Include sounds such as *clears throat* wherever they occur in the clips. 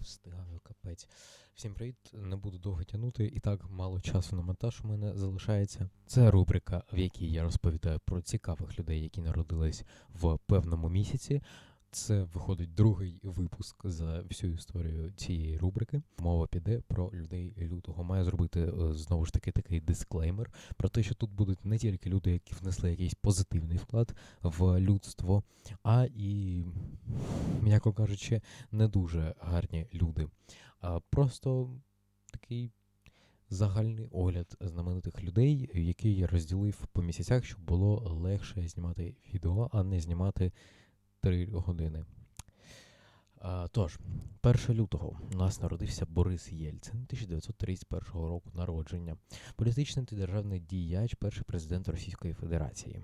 встигаю капець. Всім привіт, не буду довго тягнути, і так мало часу на монтаж у мене залишається. Це рубрика, в якій я розповідаю про цікавих людей, які народились в певному місяці. Це виходить другий випуск за всю історію цієї рубрики. Мова піде про людей лютого. Маю зробити е, знову ж таки такий дисклеймер про те, що тут будуть не тільки люди, які внесли якийсь позитивний вклад в людство, а і, м'яко кажучи, не дуже гарні люди. А просто такий загальний огляд знаменитих людей, який я розділив по місяцях, щоб було легше знімати відео, а не знімати 3 години. А, тож, 1 лютого у нас народився Борис Єльцин, 1931 року народження, політичний та державний діяч, перший президент Російської Федерації.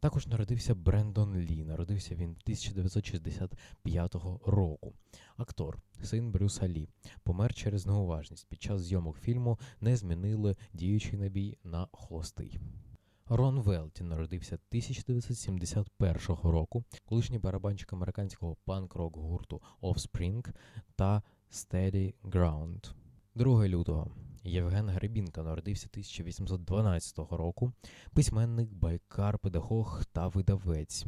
Також народився Брендон Лі. Народився він 1965 року. Актор, син Брюса Лі, помер через неуважність. Під час зйомок фільму не змінили діючий набій на холостий. Рон Велті народився 1971 року, колишній барабанщик американського панк-рок гурту Offspring та Steady Ground. 2 лютого Євген Гребінка народився 1812 року, письменник, байкар, педагог та видавець.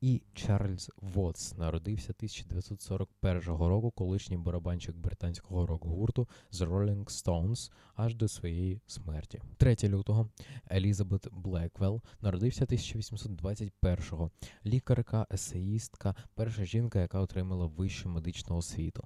І Чарльз Вотс народився 1941 року, колишній барабанщик британського рок-гурту з Rolling Stones аж до своєї смерті. 3 лютого Елізабет Блеквелл народився 1821-го, лікарка, есеїстка, перша жінка, яка отримала вищу медичну освіту.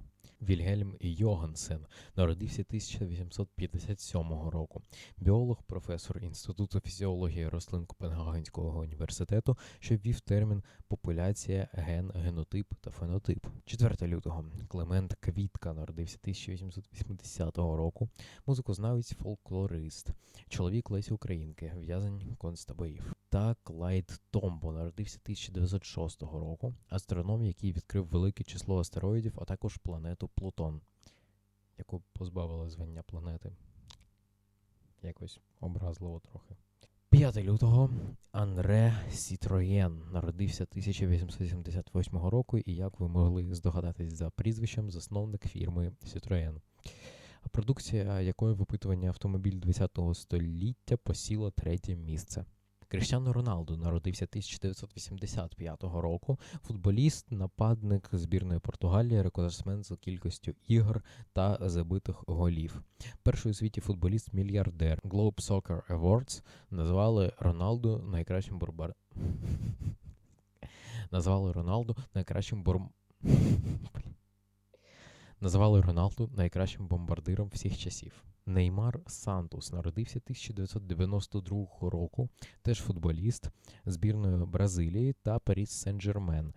Вільгельм Йогансен народився 1857 року. Біолог, професор Інституту фізіології рослин Копенгагенського університету, що ввів термін популяція, ген, генотип та фенотип. 4 лютого Клемент Квітка народився 1880 року. Музикознавець, фольклорист, чоловік Лесі Українки, в'язень концтаборів. Та Клайд Томбо народився 1906 року, астроном, який відкрив велике число астероїдів, а також планету Плутон, яку позбавили звання планети. Якось образливо трохи. 5 лютого Анре Сітроєн народився 1878 року, і як ви могли здогадатись за прізвищем, засновник фірми Citroën. Продукція якої випитування автомобіль 20-го століття посіла третє місце. Кріштіано Роналду народився 1985 року. Футболіст, нападник збірної Португалії, рекордсмен за кількістю ігор та забитих голів. Перший у світі футболіст-мільярдер Globe Soccer Awards назвали Роналду найкращим бурбар. назвали Роналду найкращим бур... Назвали Роналду найкращим бомбардиром всіх часів. Неймар Сантус народився 1992 року, теж футболіст збірної Бразилії та Паріс Сен-Жермен,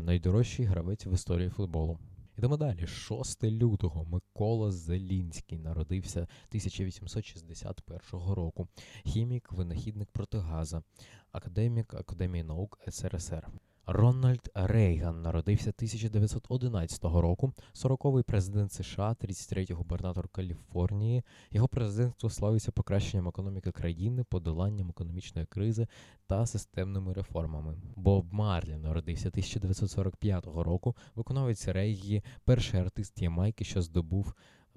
найдорожчий гравець в історії футболу. Йдемо далі. 6 лютого Микола Зелінський народився 1861 року. Хімік, винахідник протигаза, академік Академії наук СРСР. Рональд Рейган народився 1911 року, 40-й президент США, 33-й губернатор Каліфорнії. Його президентство славиться покращенням економіки країни, подоланням економічної кризи та системними реформами. Боб Марлі народився 1945 року, виконавець регії, перший артист Ямайки, що здобув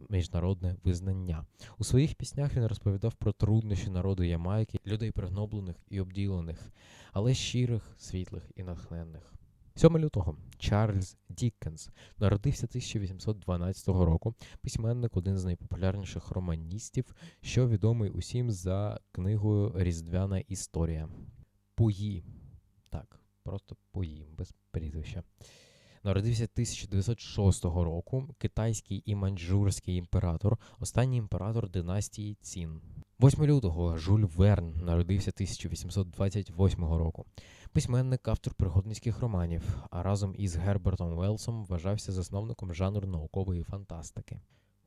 міжнародне визнання. У своїх піснях він розповідав про труднощі народу Ямайки, людей пригноблених і обділених, але щирих, світлих і натхненних. 7 лютого Чарльз Діккенс народився 1812 року. Письменник, один з найпопулярніших романістів, що відомий усім за книгою Різдвяна історія. Пуї. Так, просто Пуї, без прізвища. Народився 1906 року китайський і маньчжурський імператор, останній імператор династії Цін. 8 лютого Жюль Верн народився 1828 року. Письменник, автор пригодницьких романів, а разом із Гербертом Велсом вважався засновником жанру наукової фантастики.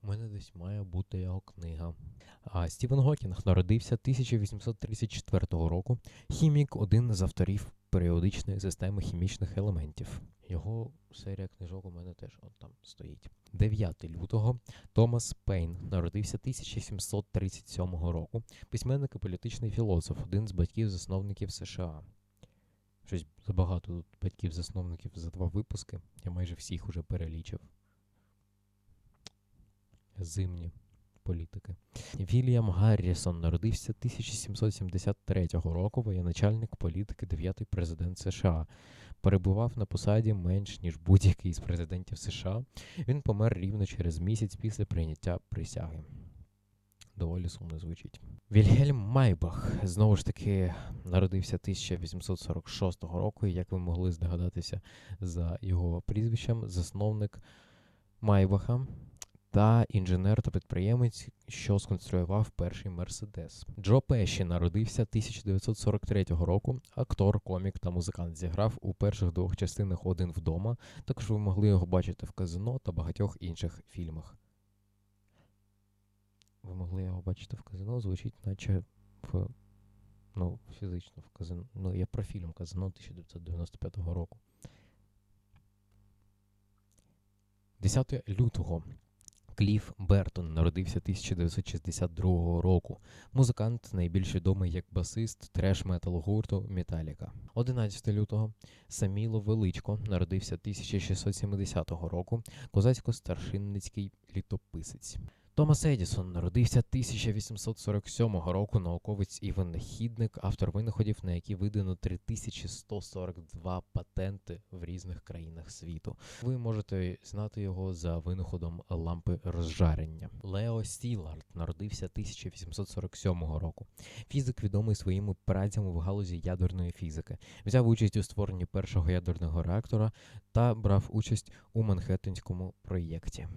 У мене десь має бути його книга. А Стівен Гокінг народився 1834 року. Хімік, один з авторів періодичної системи хімічних елементів. Його серія книжок у мене теж от там стоїть. 9 лютого Томас Пейн народився 1737 року. Письменник і політичний філософ, один з батьків-засновників США. Щось забагато тут батьків-засновників за два випуски. Я майже всіх уже перелічив. Зимні політики. Вільям Гаррісон народився 1773 року, воєначальник політики, дев'ятий президент США. Перебував на посаді менш ніж будь-який з президентів США. Він помер рівно через місяць після прийняття присяги. Доволі сумно звучить. Вільгельм Майбах знову ж таки народився 1846 року, і як ви могли здогадатися за його прізвищем, засновник Майбаха та інженер та підприємець, що сконструював перший Мерседес. Джо Пеші народився 1943 року. Актор, комік та музикант зіграв у перших двох частинах Один вдома. Також ви могли його бачити в казино та багатьох інших фільмах. Ви могли його бачити в казино, звучить, наче в ну, фізично в казино. Ну, я про фільм казино 1995 року. 10 лютого Кліф Бертон народився 1962 року. Музикант найбільш відомий як басист треш-метал гурту Металіка. 11 лютого Саміло Величко народився 1670 року. Козацько-старшинницький літописець. Томас Едісон народився 1847 року, науковець і винахідник, автор винаходів, на які видано 3142 патенти в різних країнах світу. Ви можете знати його за винаходом лампи розжарення. Лео Стілард народився 1847 року. Фізик відомий своїми працями в галузі ядерної фізики. Взяв участь у створенні першого ядерного реактора та брав участь у Манхеттенському проєкті.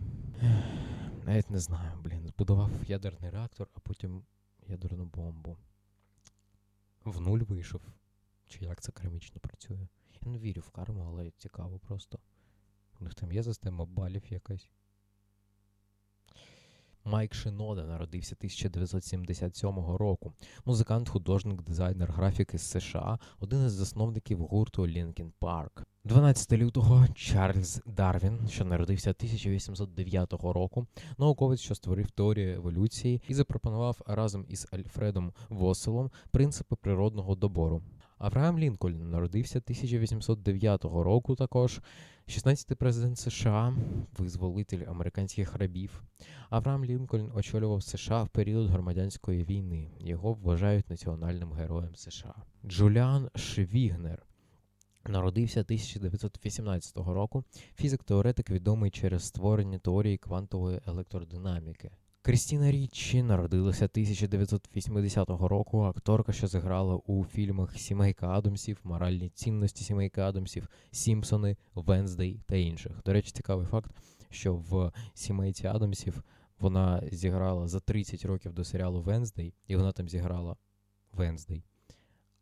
Навіть не знаю, блін. Збудував ядерний реактор, а потім ядерну бомбу. В нуль вийшов. Чи як це керамічно працює? Я не вірю в карму, але цікаво просто. У них там є система балів якась. Майк Шинода народився 1977 року. Музикант, художник, дизайнер графіки з США, один із засновників гурту Linkin Park. 12 лютого Чарльз Дарвін, що народився 1809 року, науковець, що створив теорію еволюції і запропонував разом із Альфредом Восселом принципи природного добору. Авраам Лінкольн народився 1809 року також, 16-й президент США, визволитель американських рабів. Авраам Лінкольн очолював США в період громадянської війни. Його вважають національним героєм США. Джуліан Швігнер народився 1918 року. Фізик-теоретик відомий через створення теорії квантової електродинаміки. Крістіна Річчі народилася 1980 року. Акторка, що зіграла у фільмах Сімейка Адамсів, Моральні цінності Сімейка Адамсів, Сімпсони, Венздей та інших. До речі, цікавий факт, що в сімейці Адамсів вона зіграла за 30 років до серіалу Венздей, і вона там зіграла Венздей.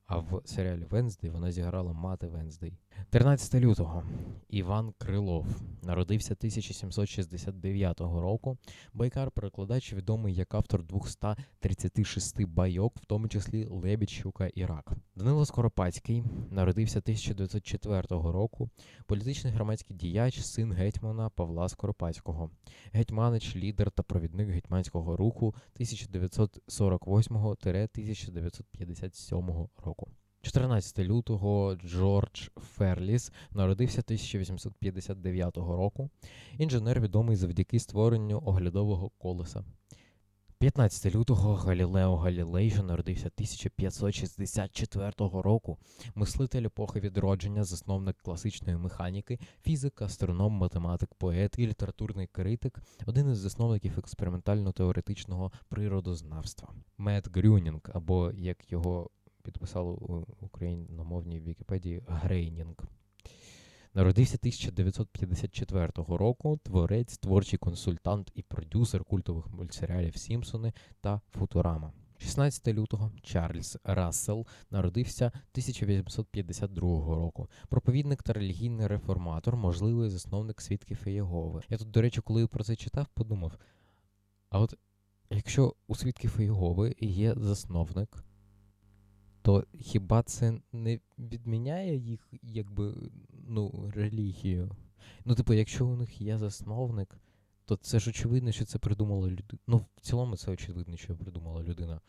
А в серіалі Венздей вона зіграла мати Венздей. 13 лютого Іван Крилов народився 1769 року. Байкар перекладач відомий як автор 236 байок, в тому числі Лебідь, Щука і Рак. Данило Скоропадський народився 1904 року. Політичний громадський діяч, син гетьмана Павла Скоропадського, гетьманич, лідер та провідник гетьманського руху 1948-1957 року. 14 лютого Джордж Ферліс народився 1859 року. Інженер відомий завдяки створенню оглядового колеса. 15 лютого Галілео Галілей, що народився 1564 року, мислитель епохи відродження, засновник класичної механіки, фізик, астроном, математик, поет і літературний критик, один із засновників експериментально-теоретичного природознавства. Мет Грюнінг, або як його підписали у україномовній Вікіпедії Грейнінг. Народився 1954 року. Творець, творчий консультант і продюсер культових мультсеріалів Сімпсони та Футурама. 16 лютого Чарльз Рассел народився 1852 року. Проповідник та релігійний реформатор, можливий засновник свідків Єгови. Я тут, до речі, коли про це читав, подумав: а от якщо у свідків Єгови є засновник, то хіба це не відміняє їх, якби, ну, релігію? Ну, типу, якщо у них є засновник, то це ж очевидно, що це придумала людина. Ну, в цілому це очевидно, що придумала людина,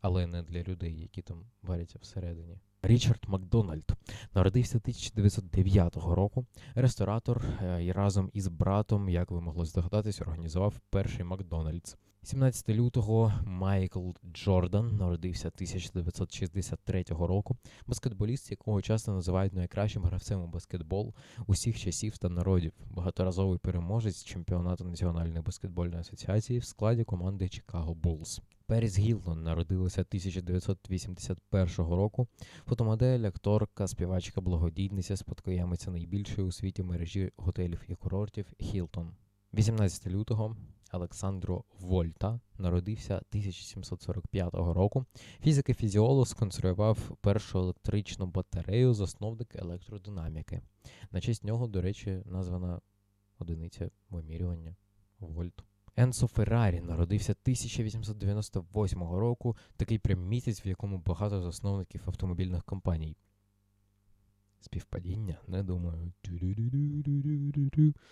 але не для людей, які там варяться всередині. Річард Макдональд народився 1909 року. Ресторатор е, і разом із братом, як ви могли здогадатись, організував перший Макдональдс. 17 лютого Майкл Джордан народився 1963 року. Баскетболіст, якого часто називають найкращим гравцем у баскетбол усіх часів та народів, багаторазовий переможець чемпіонату Національної баскетбольної асоціації в складі команди Чикаго Буллс. Періс Гілтон народилася 1981 року. Фотомодель, акторка, співачка, благодійниця, спадкоємиця найбільшої у світі мережі готелів і курортів Хілтон. 18 лютого Олександро Вольта народився 1745 року. Фізик і фізіолог сконструював першу електричну батарею, засновник електродинаміки. На честь нього, до речі, названа одиниця вимірювання вольт. Енсо Феррарі народився 1898 року, такий прям місяць, в якому багато засновників автомобільних компаній. Співпадіння? Не думаю.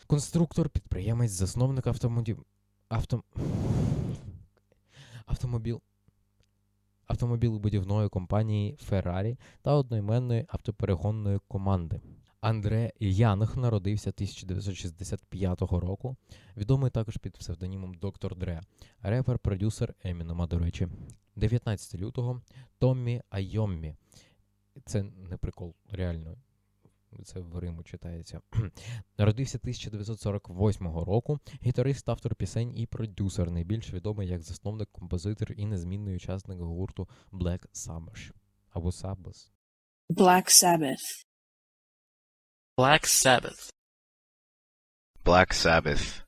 Конструктор, підприємець, засновник автомобіль. Авто... Автомобіл. Автомобілебудівної компанії Ferrari та одноіменної автоперегонної команди. Андре Янг народився 1965 року, відомий також під псевдонімом Доктор Дре, репер, продюсер Емінема, до речі. 19 лютого Томмі Айоммі. Це не прикол, реально. Це в Риму читається. *clears throat* Народився 1948 року. Гітарист, автор пісень і продюсер, найбільш відомий як засновник, композитор і незмінний учасник гурту Black Sabbath або Sabbath. Black Sabbath. Black Sabbath. Black Sabbath.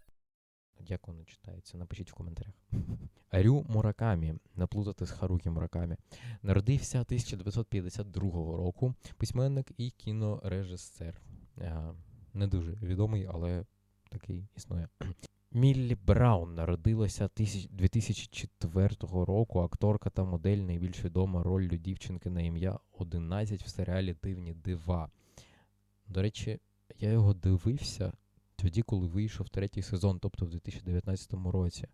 Як воно читається? Напишіть в коментарях. Рю Муракамі, не плутати з Харукі Муракамі, народився 1952 року. Письменник і кінорежисер. Е, Не дуже відомий, але такий існує. Міллі Браун народилася 2004 року. Акторка та модель найбільш відома роль дівчинки на ім'я 11 в серіалі Дивні дива. До речі, я його дивився тоді, коли вийшов третій сезон, тобто в 2019 році.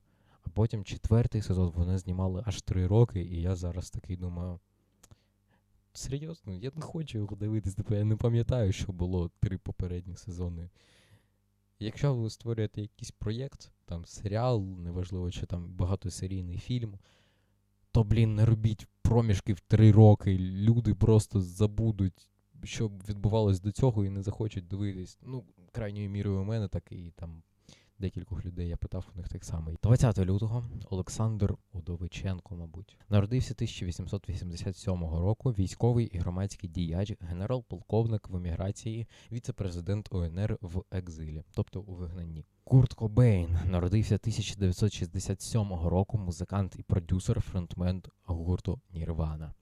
А потім четвертий сезон вони знімали аж три роки, і я зараз такий думаю. Серйозно, я не хочу його дивитись, типу я не пам'ятаю, що було три попередні сезони. Якщо ви створюєте якийсь проєкт, там серіал, неважливо, чи там багатосерійний фільм, то, блін, не робіть проміжки в три роки. Люди просто забудуть, що відбувалось до цього, і не захочуть дивитись. Ну, крайньою мірою у мене так і там декількох людей я питав у них так само. 20 лютого Олександр Удовиченко, мабуть, народився 1887 року. Військовий і громадський діяч, генерал-полковник в еміграції, віце-президент УНР в екзилі, тобто у вигнанні. Курт Кобейн народився 1967 року. Музикант і продюсер, фронтмен гурту Нірвана.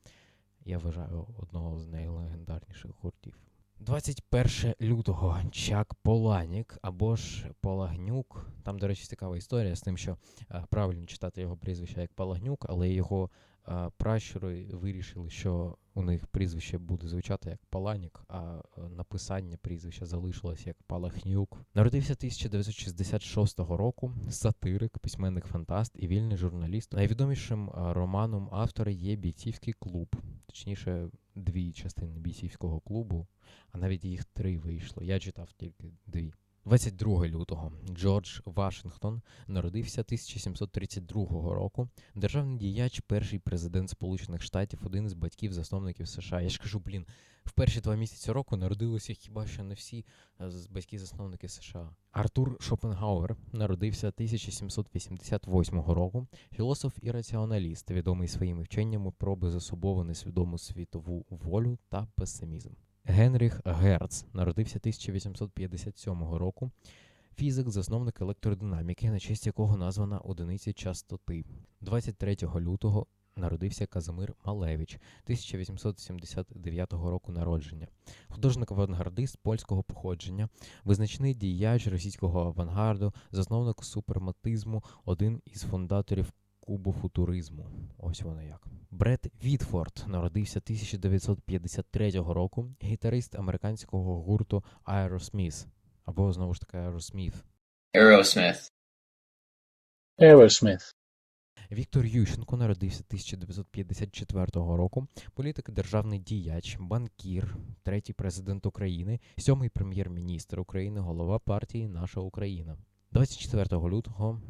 Я вважаю одного з найлегендарніших гуртів. 21 лютого Чак Поланік або ж Полагнюк. Там, до речі, цікава історія з тим, що е, правильно читати його прізвище як Палагнюк, але його е, пращури вирішили, що у них прізвище буде звучати як Паланік, а е, написання прізвища залишилось як Палахнюк. Народився 1966 року. Сатирик, письменник фантаст і вільний журналіст. Найвідомішим романом автора є бійцівський клуб, точніше, дві частини бійцівського клубу а навіть їх три вийшло. Я читав тільки дві. 22 лютого Джордж Вашингтон народився 1732 року. Державний діяч, перший президент Сполучених Штатів, один з батьків засновників США. Я ж кажу, блін, в перші два місяці року народилися хіба що не всі батьки-засновники США. Артур Шопенгауер народився 1788 року. Філософ і раціоналіст, відомий своїми вченнями про безособову несвідому світову волю та песимізм. Генріх Герц народився 1857 року. Фізик, засновник електродинаміки, на честь якого названа одиниця частоти. 23 лютого народився Казимир Малевич, 1879 року народження. Художник-авангардист польського походження, визначний діяч російського авангарду, засновник суперматизму, один із фундаторів кубофутуризму. Ось воно як. Бред Вітфорд народився 1953 року, гітарист американського гурту Aerosmith, або знову ж таки Aerosmith. Aerosmith. Aerosmith. Віктор Ющенко народився 1954 року. Політик, державний діяч, банкір, третій президент України, сьомий прем'єр-міністр України, голова партії Наша Україна. 24 лютого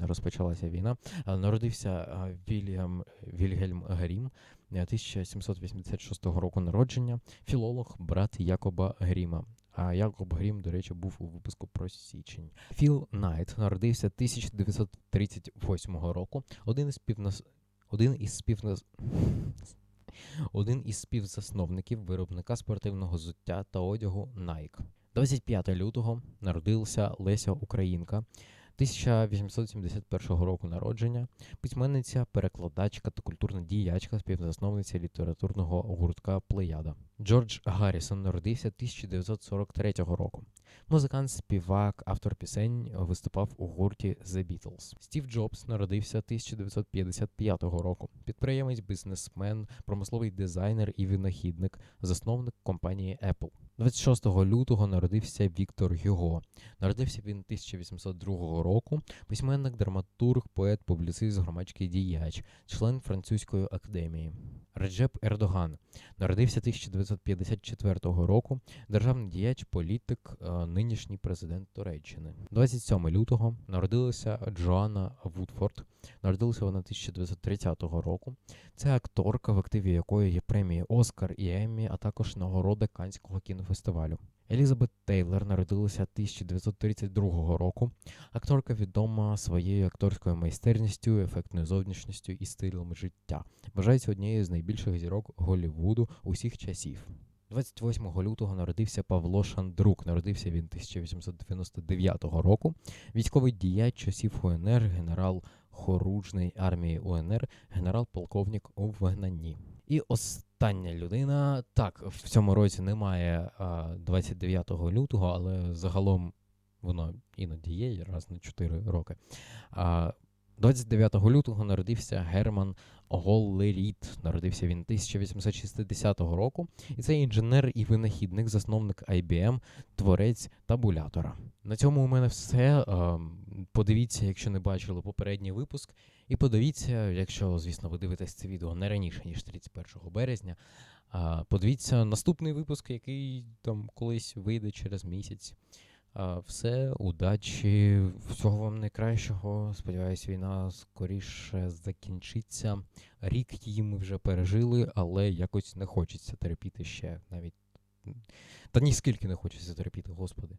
розпочалася війна. Е, Народився е, Вільям Вільгельм Грім, е, 1786 року народження, філолог, брат Якоба Гріма. А Якоб Грім, до речі, був у випуску про січень. Філ Найт народився 1938 року. Один із співнас... один із співнас... один із співзасновників виробника спортивного взуття та одягу Nike. 25 лютого народилася Леся Українка. 1871 року народження, письменниця, перекладачка та культурна діячка, співзасновниця літературного гуртка Плеяда. Джордж Гаррісон народився 1943 року. Музикант, співак, автор пісень виступав у гурті The Beatles. Стів Джобс народився 1955 року. Підприємець, бізнесмен, промисловий дизайнер і винахідник, засновник компанії Apple. 26 лютого народився Віктор Гюго. Народився він 1802 року. Письменник, драматург, поет, публіцист, громадський діяч, член французької академії. Реджеп Ердоган народився 1954 року. Державний діяч, політик, е, нинішній президент Туреччини. 27 лютого народилася Джоанна Вудфорд. Народилася вона 1930 року. Це акторка, в активі якої є премії Оскар і Еммі, а також нагороди Канського кінофестивалю. Елізабет Тейлор народилася 1932 року. Акторка відома своєю акторською майстерністю, ефектною зовнішністю і стилем життя. Вважається однією з найбільших зірок Голлівуду усіх часів. 28 лютого народився Павло Шандрук. Народився він 1899 року. Військовий діяч часів УНР, генерал хоружної армії УНР, генерал-полковник у вигнанні. І остання людина. Так, в цьому році немає а, 29 лютого, але загалом воно іноді є раз на 4 роки. А, 29 лютого народився Герман Голлеріт. Народився він 1860 року. І це інженер і винахідник, засновник IBM, творець табулятора. На цьому у мене все. Ем, Подивіться, якщо не бачили попередній випуск. І подивіться, якщо, звісно, ви дивитесь це відео не раніше, ніж 31 березня. Подивіться наступний випуск, який там колись вийде через місяць. Все, удачі, всього вам найкращого. Сподіваюсь, війна скоріше закінчиться. Рік її ми вже пережили, але якось не хочеться терпіти ще навіть. Та ні скільки не хочеться терпіти, господи.